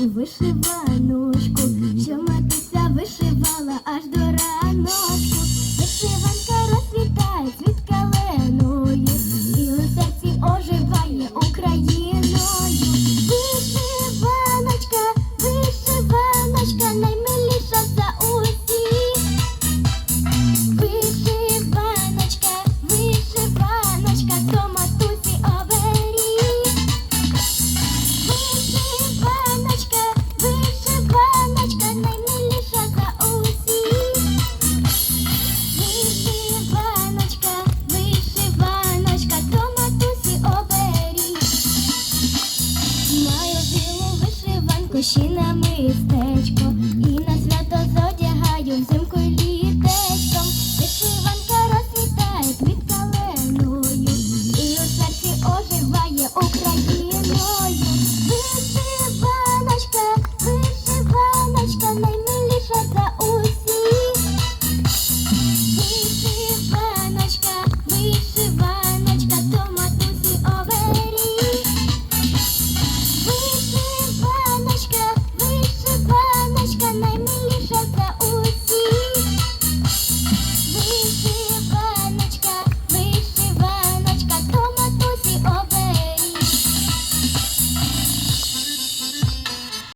і вишиваночку, що матуся вишивала аж до раночку. Вишиванка Пиши на мистечко.